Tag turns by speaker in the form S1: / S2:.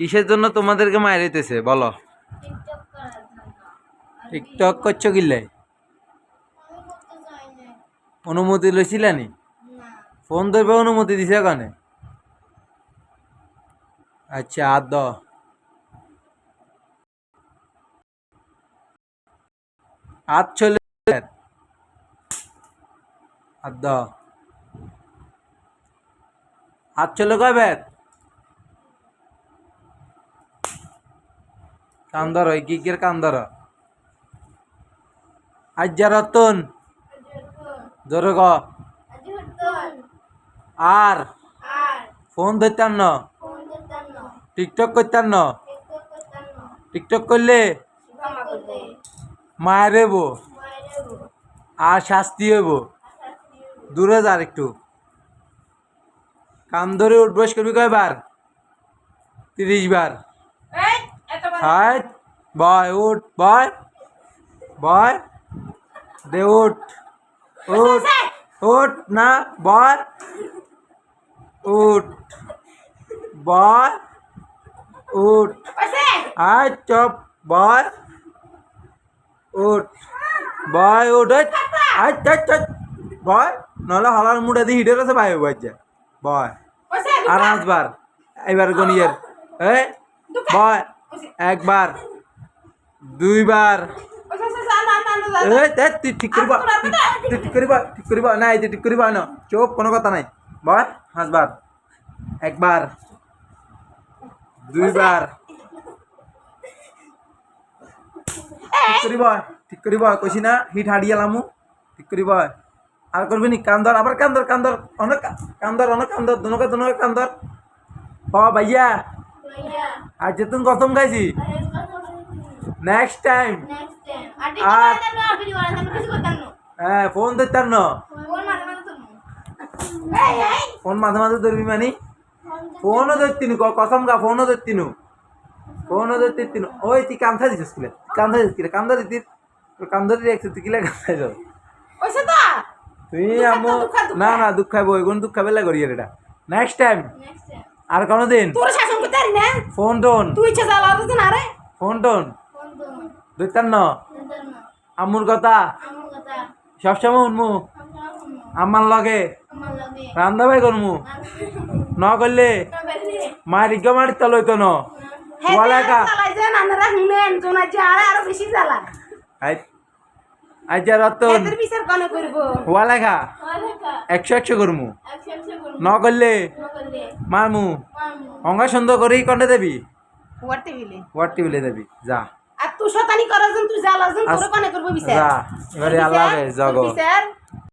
S1: কিসের জন্য তোমাদেরকে মারিতেছে বলো।
S2: টিকটক
S1: করছ কিল্লে
S2: আমি করতে চাই না?
S1: অনুমতি লইছিলানি ফোন ধরবে অনুমতি দিছে কানে? আচ্ছা আর দ। হাত চলে আর দ। চলে কবে কান্দর কিকের কান্দর। আজ যা রতন। জোরে ক আর। ফোন ধরতাম না। টিকটক করতাম না।
S2: টিকটক
S1: করলে মায়ের হইব। আর শাস্তি হইব। দূরে যার একটু। কাম ধরে উঠবস করবি কয়বার? তিরিশ বার। হাই, বয়, উঠ, বয় বয়, দে, উঠ উঠ উঠ, না, বয়, উঠ বয়, উঠ আয় চপ, বয়, উঠ বয়, উঠ। আয় চট চট বয় নহলে হলার মুড়ে দিয়ে হিটের আছে বাই বাজ্যা বয়, আর পাঁচবার এবার গনিয়ের এ বয় একবার, দুইবার। তুই তুই ঠিক করিবা ঠিক করিবা না এই ঠিক করিবা না। চোপ কোনো কথা নাই। বয় পাঁচবার। একবার, দুইবার। ঠিক করিবা ঠিক করিবা, কইছি না, হিট হাড়িয়ে লামু ঠিক করিবা। আর করবি নি, কান্দর, আবার কান্দর কান্দর, অনেক কান্দর অনেক কান্দর, দনকা দনকা কান্দর। ও ভাইয়া।
S2: ভাইয়া
S1: আজ যে তুমি প্রথম খাইছি নেক্সট টাইম
S2: নেক্সট টাইম আটি
S1: আর- হ্যাঁ ফোন ধরতাম না।
S2: ফোন মাঝে মাঝে
S1: ধরবি মানে? ফোনও ধরতিনু ক- কসম গা ফোনও ধরতিনু। ফোনও ধরতিনু। ওই তুই কান্থা দিছিস কিলে কান্থা দিছিস কিলে? কান্দা দিতি তোর কান্দা দিয়ে একটু তুই কিলে কান্থা যাও তুই
S2: দুঃখা
S1: আমো। না না দুঃখ খাইবো এগুন দুঃখ খাবে লাগি এটা। নেক্সট টাইম
S2: নেক্সট টাইম
S1: আর কোনো দিন
S2: তোর শাসন করতে পারি না?
S1: Phone tone.
S2: তুই ইচ্ছা জ্বালা হতো না রে।
S1: Phone tone.
S2: তো
S1: না
S2: না
S1: কথা।
S2: আমার কথা।
S1: সবসময় শুনমু
S2: আমরা
S1: লগে। রান্দা ভাই করমু। ন করলে মায়ের ইজ্ঞ মারি তলইতো ন। ওয়ালাকা
S2: চালাই যে নানারা শুনেন জোনা যে আরে আরও বেশি
S1: রতন।
S2: এদের বিচার কনে করব?
S1: ওয়ালাখা
S2: ওয়ালাকা
S1: একশো একশো করমু। ন করলে মারমু
S2: মামু
S1: অঙ্গা সুন্দর করে কন্ডে দেবি?
S2: টেবিলে
S1: ওয়ার টিবিলে দেবি? যা।
S2: আর তুই শতানি করার জন্য তুই জ্বালা জন তোর কানে করব বিচার।
S1: যা। এবারে আল্লাহ হাফেজ, জগো
S2: বিচার।